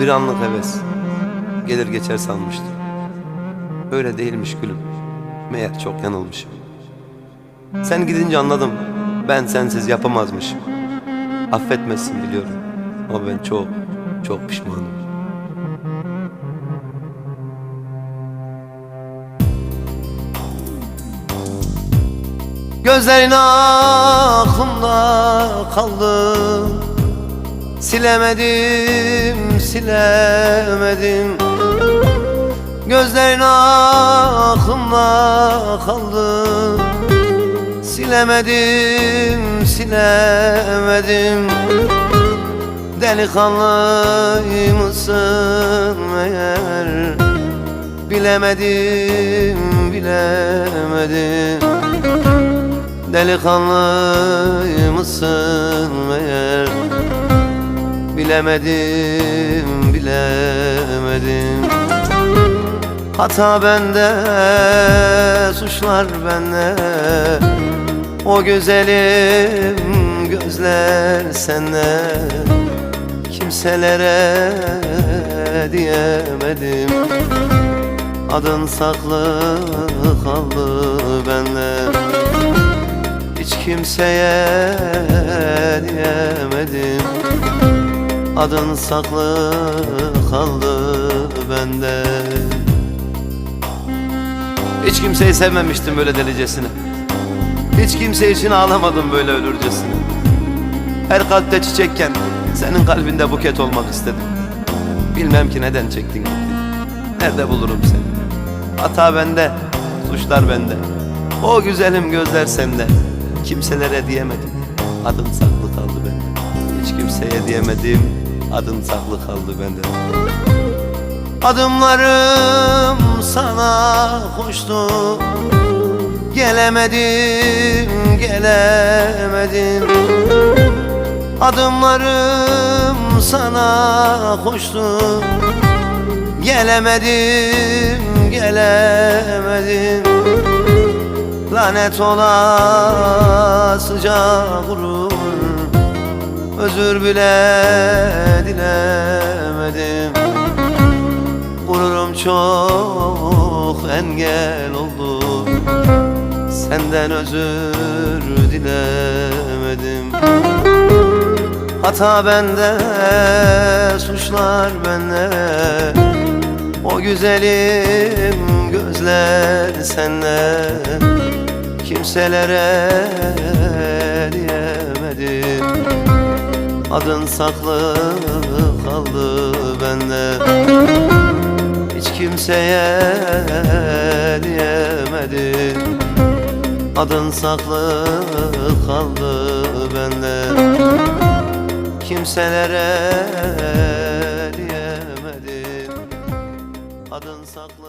Bir anlık heves. Gelir geçer sanmıştım. Öyle değilmiş gülüm. Meğer çok yanılmışım. Sen gidince anladım. Ben sensiz yapamazmışım. Affetmezsin biliyorum. Ama ben çok, çok pişmanım. Gözlerin aklımda kaldı Silemedim, silemedim. Gözlerin aklımda kaldı. Silemedim, silemedim. Delikanlı mısın meğer Bilemedim, bilemedim. Delikanlı mısın Bilemedim, bilemedim. Hata bende, suçlar bende. O güzelim gözler sende. Kimselere diyemedim. Adın saklı kaldı bende. Hiç kimseye diyemedim Adın saklı kaldı bende. Hiç kimseyi sevmemiştim böyle delicesine Hiç kimse için ağlamadım böyle ölürcesine Her kalpte çiçekken Senin kalbinde buket olmak istedim. Bilmem ki neden çektin gittin Nerede bulurum seni? Hata bende, suçlar bende. O güzelim gözler sende. Kimselere diyemedim. Adın saklı kaldı bende. Hiç kimseye diyemedim Adın saklı kaldı bende. Adımlarım sana koştu Gelemedim, gelemedim. Adımlarım sana koştu Gelemedim, gelemedim. Lanet ola sıcak vurur Özür bile dilemedim. Gururum çok engel oldu. Senden özür dilemedim. Hata bende, suçlar bende. O güzelim gözler sende. Kimselere Adın saklı kaldı bende. Hiç kimseye diyemedim Adın saklı kaldı bende. Kimselere diyemedim Adın saklı